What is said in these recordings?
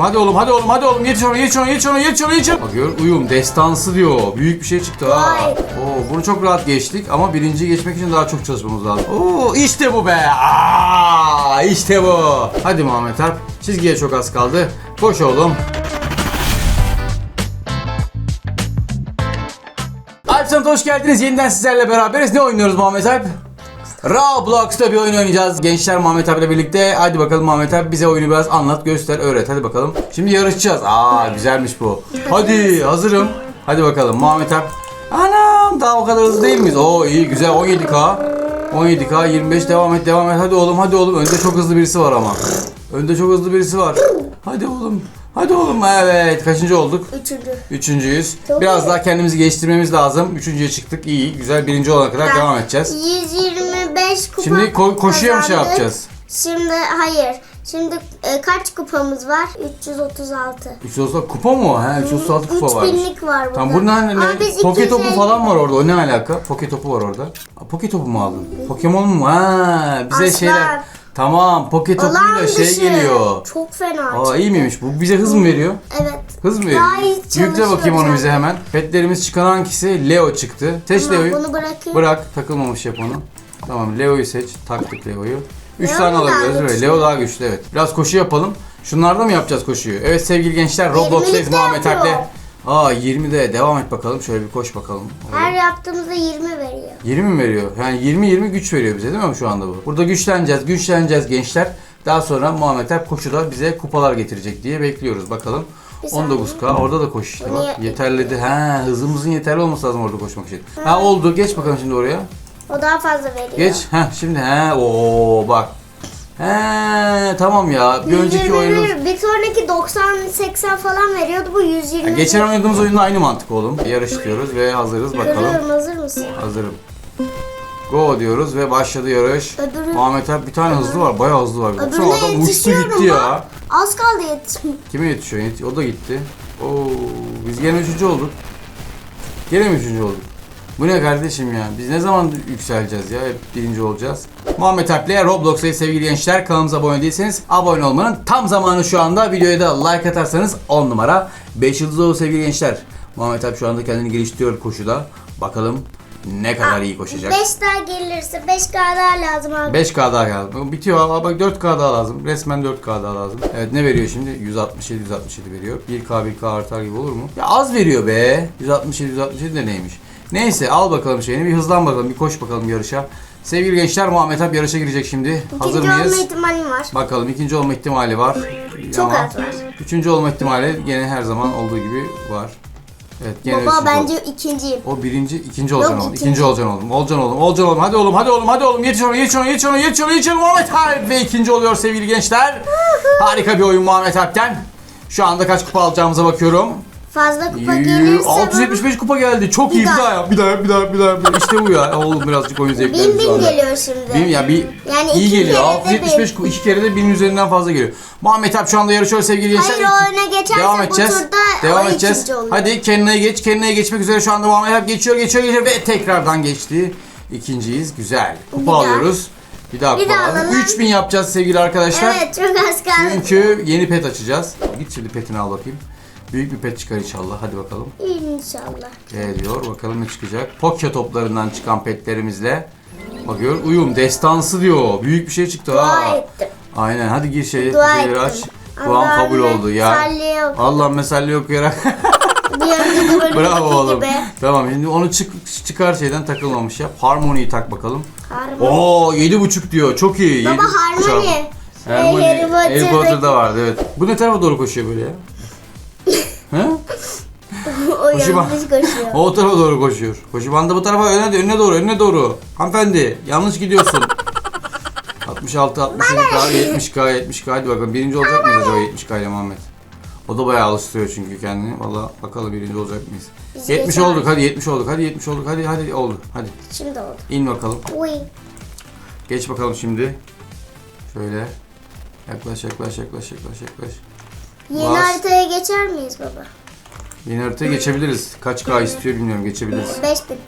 Hadi oğlum hadi oğlum hadi oğlum yetiş ona yetiş ona yetiş ona yetiş ona yetiş ona. Bak gör uyum destansı diyor. Büyük bir şey çıktı ha. Vay. Oo, bunu çok rahat geçtik ama birinciyi geçmek için daha çok çalışmamız lazım. Oo, işte bu be. Aa, işte bu. Hadi Muhammed Alp. Çizgiye çok az kaldı. Koş oğlum. Alp Sanat hoş geldiniz. Yeniden sizlerle beraberiz. Ne oynuyoruz Muhammed Alp? Roblox'ta bir oyun oynayacağız. Gençler Muhammed abiyle birlikte. Hadi bakalım Muhammed abi bize oyunu biraz anlat, göster, öğret. Hadi bakalım. Şimdi yarışacağız. Aa güzelmiş bu. Hadi hazırım. Hadi bakalım Muhammed abi. Anam daha o kadar hızlı değil miyiz? Oo iyi güzel 17K. 17K 25 devam et devam et. Hadi oğlum hadi oğlum. Önde çok hızlı birisi var ama. Önde çok hızlı birisi var. Hadi oğlum. Hadi oğlum evet. Kaçıncı olduk? Üçüncü. Üçüncüyüz. Çok Biraz iyi. daha kendimizi geliştirmemiz lazım. Üçüncüye çıktık. İyi, güzel. Birinci olana kadar devam edeceğiz. 125 kupa Şimdi ko- koşuya mı şey kazandık. yapacağız? Şimdi hayır. Şimdi e, kaç kupamız var? 336. 336 kupa mı? He 336 kupa var. 3000'lik var burada. Tamam bunun? Ama ne? biz Poke topu 250 falan var orada. O ne alaka? Poke topu var orada. Poke topu mu aldın? Pokemon mu? Ha, bize Aslan. şeyler. Tamam, Poke topuyla şey dışı. geliyor. Çok fena. Aa iyi miymiş? Bu bize hız mı veriyor? Evet. Hız mı veriyor? Daha iyi Yükle çalışıyor bakayım onu zaten. bize hemen. Petlerimiz çıkan hangisi? Leo çıktı. Seç Tamam, Leo'yu. bunu bırakayım. Bırak, takılmamış yap onu. Tamam, Leo'yu seç. Taktık Leo'yu. 3 Leo tane mu daha alabiliyoruz. Evet, güçlü? Leo daha güçlü evet. Biraz koşu yapalım. Şunlarda mı yapacağız koşuyu? Evet sevgili gençler Roblox'tayız Yirmilik de Muhammed yapıyor. Alp'le. Aa 20'de devam et bakalım. Şöyle bir koş bakalım. Her yaptığımızda 20 veriyor. 20 mi veriyor? Yani 20-20 güç veriyor bize değil mi şu anda bu? Burada güçleneceğiz, güçleneceğiz gençler. Daha sonra Muhammed Alp koşuda bize kupalar getirecek diye bekliyoruz. Bakalım. Bir saniye. 19K orada da koş işte Bu bak. niye- Yeterledi. Ha hızımızın yeterli olması lazım orada koşmak için. Ha oldu. Geç bakalım şimdi oraya. O daha fazla veriyor. Geç. Ha şimdi ha o bak. He tamam ya. Bir önceki 120 oyunu. Bir sonraki 90-80 falan veriyordu. Bu 120. Ya geçen oynadığımız oyunda aynı mantık oğlum. Yarış diyoruz ve hazırız bakalım. Kırıyorum hazır mısın? Hazırım. Go diyoruz ve başladı yarış. Öbürü- Muhammed abi bir tane hızlı var. Bayağı hızlı var. Baksana Öbürüne adam uçtu yetişiyorum gitti ya. Az kaldı yetişim. Kime yetişiyor? Yet- O da gitti. Oo, biz gene üçüncü olduk. Gene mi üçüncü olduk? Bu ne kardeşim ya? Biz ne zaman yükseleceğiz ya? Hep birinci olacağız. Muhammed Alp'le Roblox'tayız sevgili gençler. Kanalımıza abone değilseniz abone olmanın tam zamanı şu anda. Videoya da like atarsanız 10 numara. 5 yıldız olur sevgili gençler. Muhammed Alp şu anda kendini geliştiriyor koşuda. Bakalım ne kadar iyi koşacak. 5 daha gelirse 5 daha lazım abi. 5K daha geldi. Bitiyor ama bak 4K daha lazım. Resmen 4K daha lazım. Evet ne veriyor şimdi? 167 167 veriyor. 1K 1K artar gibi olur mu? Ya az veriyor be. 167 167 de neymiş? Neyse al bakalım şeyini. Bir hızlan bakalım. Bir koş bakalım yarışa. Sevgili gençler Muhammed Alp yarışa girecek şimdi. Hazır İkinci olma mıyız? ihtimalim var. Bakalım ikinci olma ihtimali var. Çok Ama az var. Üçüncü olma ihtimali gene her zaman olduğu gibi var. Evet gene Baba üçüncü bence oldu. ikinciyim. O birinci, ikinci olacaksın oğlum. ikinci. İkinci olacaksın oğlum. Olacaksın oğlum. Olacaksın oğlum. Hadi oğlum. Hadi oğlum. Hadi oğlum. Hadi oğlum. Yetiş ona, yetiş ona, yetiş ona, yetiş ona, Muhammed Alp ve ikinci oluyor sevgili gençler. Harika bir oyun Muhammed Alp'ten. Şu anda kaç kupa alacağımıza bakıyorum. Fazla kupa gelirse 675 kupa geldi. Çok iyi. Bir daha. yap. Bir daha yap. Bir daha yap. Bir daha yap. İşte bu ya. Oğlum birazcık oyun zevkleri bin bin geliyor şimdi. Bin ya bir Yani iyi iki geliyor. kere de 675 ku- iki kere de binin üzerinden fazla geliyor. Muhammed Alp şu anda yarışıyor sevgili gençler. Hayır, o öne geçerse Devam bu edeceğiz. turda Devam o edeceğiz. ikinci oluyor. Hadi kendine geç. Kendine geçmek üzere şu anda Muhammed Alp geçiyor, geçiyor, geçiyor ve tekrardan geçti. İkinciyiz. Güzel. Kupa Bir daha. alıyoruz. Bir daha Bir kupa daha alalım. alalım. 3000 yapacağız sevgili arkadaşlar. Evet çok az kaldı. Çünkü yeni pet açacağız. Git şimdi petini al bakayım. Büyük bir pet çıkar inşallah. Hadi bakalım. İnşallah. Geliyor. Bakalım ne çıkacak. Poke toplarından çıkan petlerimizle. Bakıyor. Uyum destansı diyor. Büyük bir şey çıktı Dua ha. ettim. Aynen. Hadi gir şey, Dua şeyleri ettim. aç. Duam kabul oldu ya. Allah mesalli okuyarak. Bravo oğlum. gibi. Tamam şimdi onu çık çıkar şeyden takılmamış yap. Harmony'yi tak bakalım. Harmony. Oo yedi buçuk diyor. Çok iyi. Baba Yedi. Harry Potter'daki- Harry Potter'da vardı evet. Bu ne tarafa doğru koşuyor böyle ya? He? o Koşu yanlış koşuyor. O tarafa doğru koşuyor. Koşu bandı bu tarafa önüne, önüne doğru önüne doğru. Hanımefendi yanlış gidiyorsun. 66, 67K, 70K, 70K hadi bakalım. Birinci olacak mıyız acaba 70K ile Muhammed? O da bayağı alıştırıyor çünkü kendini. Valla bakalım birinci olacak mıyız? Biz 70 geçen- olduk hadi 70 olduk hadi 70 olduk hadi hadi oldu hadi. Şimdi oldu. İn bakalım. Uy. Geç bakalım şimdi. Şöyle. Yaklaş yaklaş yaklaş yaklaş yaklaş. Yeni Bas. haritaya geçer miyiz baba? Yeni haritaya geçebiliriz. Kaç K istiyor bilmiyorum geçebiliriz. 5000.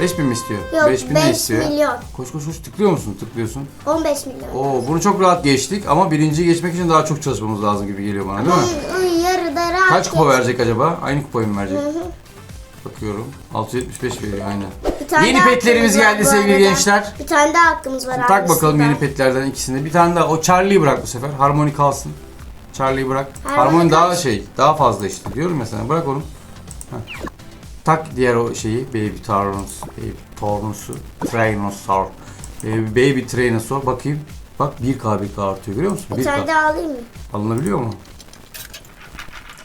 5000 mi istiyor? Yok 5000 5 ne istiyor? milyon. Koş koş koş tıklıyor musun? Tıklıyorsun. 15 milyon. Oo bunu çok rahat geçtik ama birinciyi geçmek için daha çok çalışmamız lazım gibi geliyor bana değil mi? Yarıda rahat Kaç kupa geç. verecek acaba? Aynı kupayı mı verecek? Hı hı. Bakıyorum. 675 veriyor aynen. Bir tane Yeni daha petlerimiz hakkımız var geldi bu sevgili arada. gençler. Bir tane daha hakkımız var Tak bakalım yeni petlerden ikisini. Bir tane daha o Charlie'yi bırak bu sefer. Harmoni kalsın. Charlie'yi bırak. Harmony Harmoni daha şey, daha fazla işte diyorum mesela. Bırak onu. Heh. Tak diğer o şeyi Baby Taurus, Baby Taurus'u, Trainosaur. Baby, Baby Trainosaur bakayım. Bak 1K 1K artıyor görüyor musun? Bir 1K. tane daha alayım mı? Alınabiliyor mu?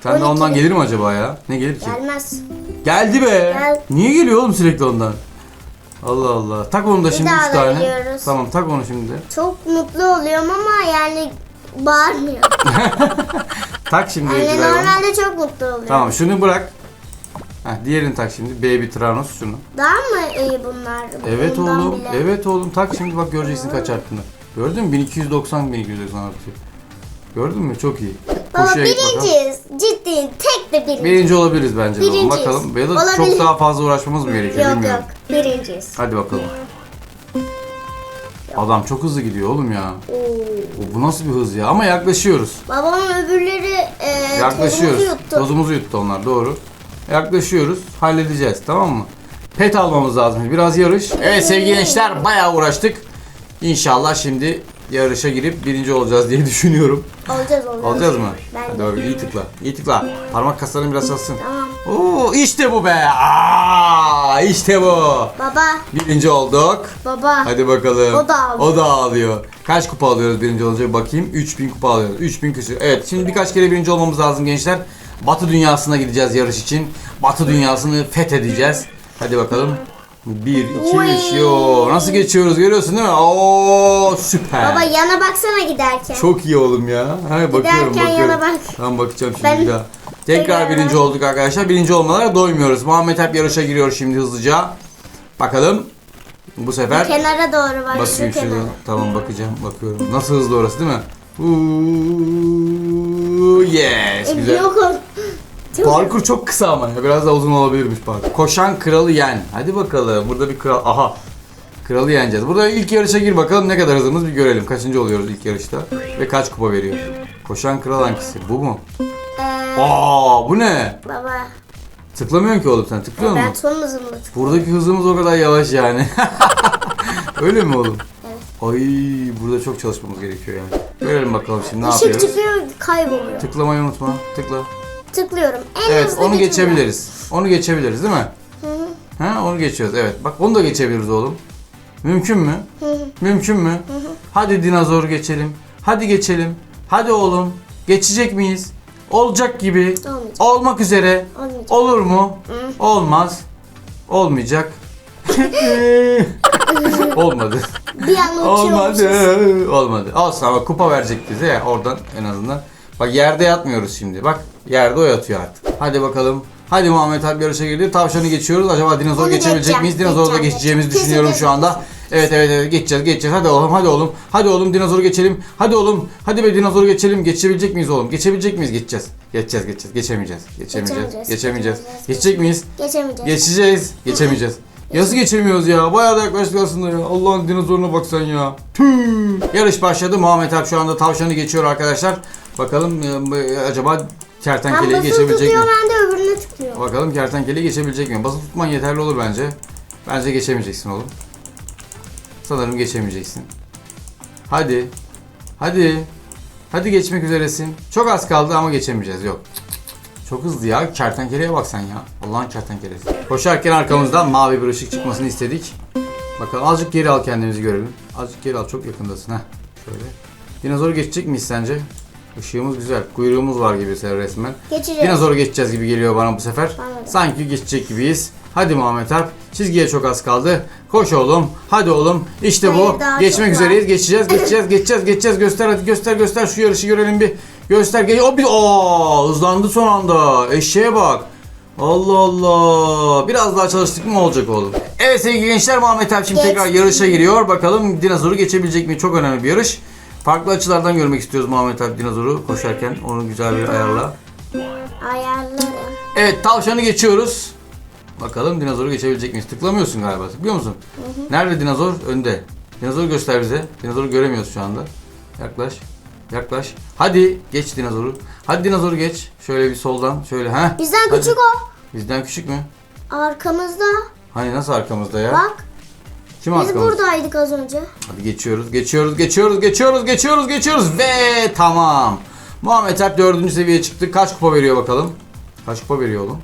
Sen de 12. ondan gelir mi acaba ya? Ne gelir ki? Gelmez. Geldi be. Gel. Niye geliyor oğlum sürekli ondan? Allah Allah. Tak onu da şimdi daha 3 da tane. veriyoruz. Tamam tak onu şimdi. Çok mutlu oluyorum ama yani bağırmıyor. Tak şimdi onu. normalde çok mutlu oluyorum. Tamam şunu bırak. Heh, diğerini tak şimdi. Baby Tranos şunu. Daha mı iyi bunlar? Evet bundan oğlum. bile? Evet oğlum tak şimdi bak göreceksin kaç arttığını. Gördün mü? 1290 1290 artıyor. Gördün mü? Çok iyi. Baba Koşuya git bakalım. birinciyiz. Ciddi. Tek de birinci. Birinci olabiliriz bence. de oğlum. Birinciyiz. Bakalım. Ya da Olabilir. çok daha fazla uğraşmamız mı gerekiyor Yok bilmiyorum. yok. Birinciyiz. Hadi bakalım. Adam çok hızlı gidiyor oğlum ya. Oo. Bu nasıl bir hız ya? Ama yaklaşıyoruz. Babamın öbürleri e, Yaklaşıyoruz. tozumuzu yuttu. Tozumuzu yuttu onlar doğru. Yaklaşıyoruz. Halledeceğiz tamam mı? Pet almamız lazım. Biraz yarış. Evet sevgili gençler bayağı uğraştık. İnşallah şimdi yarışa girip birinci olacağız diye düşünüyorum. Olacağız olacağız. Olacağız mı? Ben Hadi de. bakalım iyi tıkla. İyi tıkla. Parmak kasların biraz çalışsın. Tamam. Oo işte bu be. Aa işte bu. Baba. Birinci olduk. Baba. Hadi bakalım. O da alıyor. O da alıyor. Kaç kupa alıyoruz birinci olunca bakayım. 3000 kupa alıyoruz. 3000 küsür. Evet şimdi birkaç kere birinci olmamız lazım gençler. Batı dünyasına gideceğiz yarış için. Batı dünyasını fethedeceğiz. Hadi bakalım. 1, 2, 3. Uy. Yo, nasıl geçiyoruz görüyorsun değil mi? Oo süper. Baba yana baksana giderken. Çok iyi oğlum ya. Ha, bakıyorum Giderken bakıyorum. yana bak. Tamam bakacağım şimdi Ben- bir daha. Tekrar birinci olduk arkadaşlar. Birinci olmalara doymuyoruz. Muhammed hep yarışa giriyor şimdi hızlıca. Bakalım. Bu sefer Kenara doğru bak. Bakayım şu şurada. Tamam bakacağım. Bakıyorum. Nasıl hızlı orası değil mi? Uuu, yes. Güzel. Yok. Çok- Parkur çok kısa ama ya. Biraz da uzun olabilirmiş parkur. Koşan kralı yen. Hadi bakalım. Burada bir kral. Aha. Kralı yeneceğiz. Burada ilk yarışa gir bakalım ne kadar hızımız bir görelim. Kaçıncı oluyoruz ilk yarışta. Ve kaç kupa veriyor. Koşan kral hangisi? Bu mu? Aa bu ne? baba. Tıklamıyorsun ki oğlum sen. Tıklıyor Ben musun? son hızımla tık- Buradaki hızımız o kadar yavaş yani. Öyle mi oğlum? Evet. Ay burada çok çalışmamız gerekiyor yani. Görelim bakalım şimdi ne Işık yapıyoruz. çıkıyor kayboluyor. Tıklamayı unutma. Tıkla. Tıklıyorum. En Evet hızlı onu geçiyor. geçebiliriz. Onu geçebiliriz değil mi? Hı hı. Ha onu geçiyoruz evet. Bak onu da geçebiliriz oğlum. Mümkün mü? Hı hı. Mümkün mü? Hadi dinozor geçelim. Hadi geçelim. Hadi oğlum. Geçecek miyiz? Olacak gibi. Olmayacak. Olmak üzere. Olmayacak. Olur mu? Olmaz. Olmayacak. Olmadı. Bir an uçuyormuşuz. Olmadı. Olmadı. Olsun ama kupa verecek bize ya oradan en azından. Bak yerde yatmıyoruz şimdi. Bak yerde o yatıyor artık. Hadi bakalım. Hadi Muhammed abi yarışa girdi. Tavşanı geçiyoruz. Acaba dinozor Onu geçebilecek geçeceğim, miyiz? Dinozoru da geçeceğim, geçeceğimizi geçeceğim. düşünüyorum şu anda. Evet evet evet geçeceğiz geçeceğiz. Hadi oğlum hadi oğlum. Hadi oğlum dinozoru geçelim. Hadi oğlum. Hadi be dinozoru geçelim. Geçebilecek miyiz oğlum? Geçebilecek miyiz? Geçeceğiz. Geçeceğiz geçeceğiz. Geçemeyeceğiz. Geçemeyeceğiz. Geçemeyeceğiz. Geçecek miyiz? Geçemeyeceğiz. Geçeceğiz. Geçemeyeceğiz. Nasıl geçemiyoruz ya? Bayağı da yaklaştık aslında ya. Allah'ın dinozoruna bak sen ya. Tüh. Yarış başladı. Muhammed Alp şu anda tavşanı geçiyor arkadaşlar. Bakalım e, acaba Ben kertenkeleyi basılı geçebilecek mi? tutuyor ben de öbürüne tıklıyorum. Bakalım kertenkeleyi geçebilecek mi? Basılı tutman yeterli olur bence. Bence geçemeyeceksin oğlum. Sanırım geçemeyeceksin. Hadi. Hadi. Hadi geçmek üzeresin. Çok az kaldı ama geçemeyeceğiz. Yok. Çok hızlı ya. Kertenkeleye bak sen ya. Allah'ın kertenkelesi. Koşarken arkamızdan mavi bir ışık çıkmasını istedik. Bakalım azıcık geri al kendimizi görelim. Azıcık geri al. Çok yakındasın. Heh. Şöyle. Dinozoru geçecek miyiz sence? Işığımız güzel. Kuyruğumuz var gibi sen resmen. Geçeceğiz. Dinozoru geçeceğiz gibi geliyor bana bu sefer. Sanki geçecek gibiyiz. Hadi Muhammed Alp. Çizgiye çok az kaldı. Koş oğlum. Hadi oğlum. İşte bu. Hayır, daha Geçmek üzereyiz. var. Geçeceğiz. Geçeceğiz. Geçeceğiz. Geçeceğiz. Göster hadi göster göster şu yarışı görelim bir. Göster. Ge o bir Aa, hızlandı son anda. Eşeğe bak. Allah Allah. Biraz daha çalıştık mı olacak oğlum. Evet sevgili gençler Muhammed Alp şimdi tekrar Geçti. yarışa giriyor. Bakalım dinozoru geçebilecek mi? Çok önemli bir yarış. Farklı açılardan görmek istiyoruz Muhammed Alp dinozoru koşarken. Onu güzel bir ayarla. Ayarlarım. Evet tavşanı geçiyoruz. Bakalım dinozoru geçebilecek miyiz? Tıklamıyorsun galiba. Tıklıyor musun? Nerede dinozor? Önde. Dinozoru göster bize. Dinozoru göremiyoruz şu anda. Yaklaş. Yaklaş. Hadi geç dinozoru. Hadi dinozoru geç. Şöyle bir soldan. Şöyle ha. Bizden küçük o. Bizden küçük mü? Arkamızda. Hani nasıl arkamızda ya? Bak. Kim Biz arkamızda? buradaydık az önce. Hadi geçiyoruz, geçiyoruz, geçiyoruz, geçiyoruz, geçiyoruz, geçiyoruz ve tamam. Muhammed Alp dördüncü seviyeye çıktı. Kaç kupa veriyor bakalım? Kaç kupa veriyor oğlum?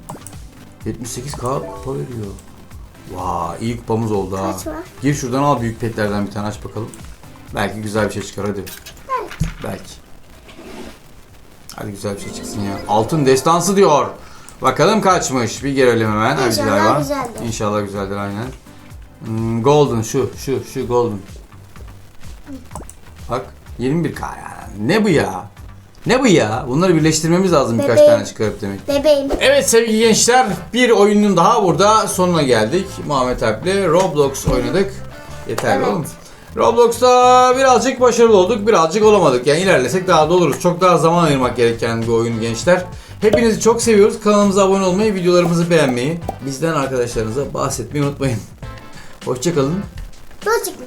78k kupa veriyor. Vay iyi kupamız oldu ha. Kaç var? Gir şuradan al büyük petlerden bir tane aç bakalım. Belki güzel bir şey çıkar hadi. Belki. Belki. Hadi güzel bir şey çıksın ya. Altın destansı diyor. Bakalım kaçmış. Bir görelim hemen. İnşallah hayvan. güzeldir. İnşallah güzeldir aynen. Hmm, golden şu şu şu golden. Bak 21k yani. Ne bu ya? Ne bu ya? Bunları birleştirmemiz lazım birkaç Bebeğim. tane çıkarıp demek. Bebeğim. Evet sevgili gençler bir oyunun daha burada sonuna geldik. Muhammed Alp'le Roblox oynadık. Yeterli Evet. oğlum. Roblox'ta birazcık başarılı olduk, birazcık olamadık. Yani ilerlesek daha da oluruz. Çok daha zaman ayırmak gereken bir oyun gençler. Hepinizi çok seviyoruz. Kanalımıza abone olmayı, videolarımızı beğenmeyi, bizden arkadaşlarınıza bahsetmeyi unutmayın. Hoşçakalın. Hoşçakalın.